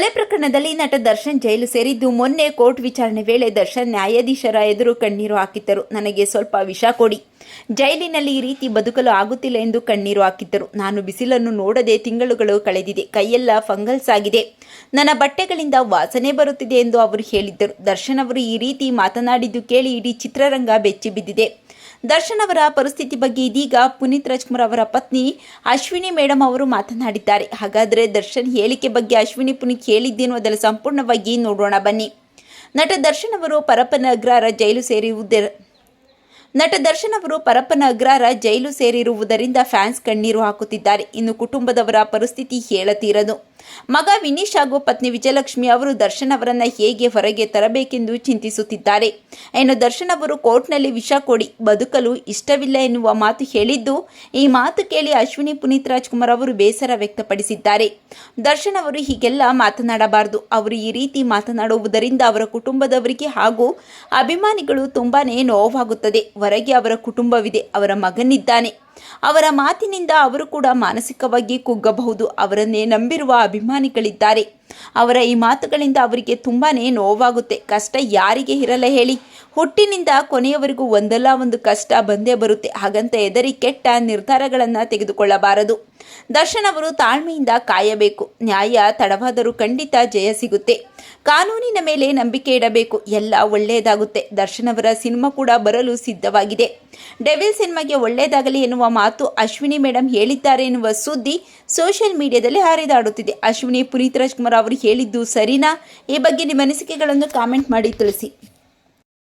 ಕೊಲೆ ಪ್ರಕರಣದಲ್ಲಿ ನಟ ದರ್ಶನ್ ಜೈಲು ಸೇರಿದ್ದು ಮೊನ್ನೆ ಕೋರ್ಟ್ ವಿಚಾರಣೆ ವೇಳೆ ದರ್ಶನ್ ನ್ಯಾಯಾಧೀಶರ ಎದುರು ಕಣ್ಣೀರು ಹಾಕಿದ್ದರು. ನನಗೆ ಸ್ವಲ್ಪ ವಿಷ ಕೊಡಿ. ಜೈಲಿನಲ್ಲಿ ಈ ರೀತಿ ಬದುಕಲು ಆಗುತ್ತಿಲ್ಲ ಎಂದು ಕಣ್ಣೀರು ಹಾಕಿದ್ದರು. ನಾನು ಬಿಸಿಲನ್ನು ನೋಡದೆ ತಿಂಗಳುಗಳು ಕಳೆದಿದೆ. ಕೈಯೆಲ್ಲ ಫಂಗಲ್ಸ್ ಆಗಿದೆ. ನನ್ನ ಬಟ್ಟೆಗಳಿಂದ ವಾಸನೆ ಬರುತ್ತಿದೆ ಎಂದು ಅವರು ಹೇಳಿದ್ದರು. ದರ್ಶನ್ ಅವರು ಈ ರೀತಿ ಮಾತನಾಡಿದ್ದು ಕೇಳಿ ಇಡೀ ಚಿತ್ರರಂಗ ಬೆಚ್ಚಿ ಬಿದ್ದಿದೆ. ದರ್ಶನ್ ಅವರ ಪರಿಸ್ಥಿತಿ ಬಗ್ಗೆ ಇದೀಗ ಪುನೀತ್ ರಾಜ್ಕುಮಾರ್ ಅವರ ಪತ್ನಿ ಅಶ್ವಿನಿ ಮೇಡಮ್ ಅವರು ಮಾತನಾಡಿದ್ದಾರೆ. ಹಾಗಾದರೆ ದರ್ಶನ್ ಹೇಳಿಕೆ ಬಗ್ಗೆ ಅಶ್ವಿನಿ ಪುನೀತ್ ಹೇಳಿದ್ದೇನು ಅದರ ಸಂಪೂರ್ಣವಾಗಿ ನೋಡೋಣ. ಬನ್ನಿ. ನಟ ದರ್ಶನ್ ಅವರು ಪರಪ್ಪನ ಅಗ್ರಹಾರ ಜೈಲು ಸೇರಿರುವುದರ ನಟ ದರ್ಶನ್ ಅವರು ಪರಪ್ಪನ ಅಗ್ರಹಾರ ಜೈಲು ಸೇರಿರುವುದರಿಂದ ಫ್ಯಾನ್ಸ್ ಕಣ್ಣೀರು ಹಾಕುತ್ತಿದ್ದಾರೆ. ಇನ್ನು ಕುಟುಂಬದವರ ಪರಿಸ್ಥಿತಿ ಹೇಳತೀರದು. ಮಗ ವಿನೀಶ್ ಹಾಗೂ ಪತ್ನಿ ವಿಜಯಲಕ್ಷ್ಮಿ ಅವರು ದರ್ಶನ್ ಅವರನ್ನು ಹೇಗೆ ಹೊರಗೆ ತರಬೇಕೆಂದು ಚಿಂತಿಸುತ್ತಿದ್ದಾರೆ. ಇನ್ನು ದರ್ಶನ್ ಅವರು ಕೋರ್ಟ್ನಲ್ಲಿ ವಿಷ ಕೊಡಿ, ಬದುಕಲು ಇಷ್ಟವಿಲ್ಲ ಎನ್ನುವ ಮಾತು ಹೇಳಿದ್ದು, ಈ ಮಾತು ಕೇಳಿ ಅಶ್ವಿನಿ ಪುನೀತ್ ರಾಜ್ಕುಮಾರ್ ಅವರು ಬೇಸರ ವ್ಯಕ್ತಪಡಿಸಿದ್ದಾರೆ. ದರ್ಶನ್ ಅವರು ಹೀಗೆಲ್ಲ ಮಾತನಾಡಬಾರದು. ಅವರು ಈ ರೀತಿ ಮಾತನಾಡುವುದರಿಂದ ಅವರ ಕುಟುಂಬದವರಿಗೆ ಹಾಗೂ ಅಭಿಮಾನಿಗಳು ತುಂಬಾನೇ ನೋವಾಗುತ್ತದೆ. ಹೊರಗೆ ಅವರ ಕುಟುಂಬವಿದೆ, ಅವರ ಮಗನಿದ್ದಾನೆ. ಅವರ ಮಾತಿನಿಂದ ಅವರು ಕೂಡ ಮಾನಸಿಕವಾಗಿ ಕುಗ್ಗಬಹುದು. ಅವರನ್ನೇ ನಂಬಿರುವ ಅಭಿಮಾನಿಗಳಿದ್ದಾರೆ. ಅವರ ಈ ಮಾತುಗಳಿಂದ ಅವರಿಗೆ ತುಂಬಾನೇ ನೋವಾಗುತ್ತೆ. ಕಷ್ಟ ಯಾರಿಗೆ ಇರಲ್ಲ ಹೇಳಿ. ಹುಟ್ಟಿನಿಂದ ಕೊನೆಯವರೆಗೂ ಒಂದಲ್ಲ ಒಂದು ಕಷ್ಟ ಬಂದೇ ಬರುತ್ತೆ. ಹಾಗಂತ ಎದರಿ ಕೆಟ್ಟ ನಿರ್ಧಾರಗಳನ್ನು ತೆಗೆದುಕೊಳ್ಳಬಾರದು. ದರ್ಶನ್ ಅವರು ತಾಳ್ಮೆಯಿಂದ ಕಾಯಬೇಕು. ನ್ಯಾಯ ತಡವಾದರೂ ಖಂಡಿತ ಜಯ ಸಿಗುತ್ತೆ. ಕಾನೂನಿನ ಮೇಲೆ ನಂಬಿಕೆ ಇಡಬೇಕು. ಎಲ್ಲ ಒಳ್ಳೆಯದಾಗುತ್ತೆ ದರ್ಶನ್ ಅವರ ಸಿನಿಮಾ ಕೂಡ ಬರಲು ಸಿದ್ಧವಾಗಿದೆ. ಡೆವಿಲ್ ಸಿನಿಮಾಗೆ ಒಳ್ಳೆಯದಾಗಲಿ ಎನ್ನುವ ಮಾತು ಅಶ್ವಿನಿ ಮೇಡಮ್ ಹೇಳಿದ್ದಾರೆ ಎನ್ನುವ ಸುದ್ದಿ ಸೋಷಿಯಲ್ ಮೀಡಿಯಾದಲ್ಲಿ ಹರಿದಾಡುತ್ತಿದೆ. ಅಶ್ವಿನಿ, ಪುನೀತ್ ರಾಜ್ಕುಮಾರ್ ಅವರು ಹೇಳಿದ್ದು ಸರಿನಾ? ಈ ಬಗ್ಗೆ ನಿಮ್ಮ ಅನಿಸಿಕೆಗಳನ್ನು ಕಾಮೆಂಟ್ ಮಾಡಿ ತಿಳಿಸಿ.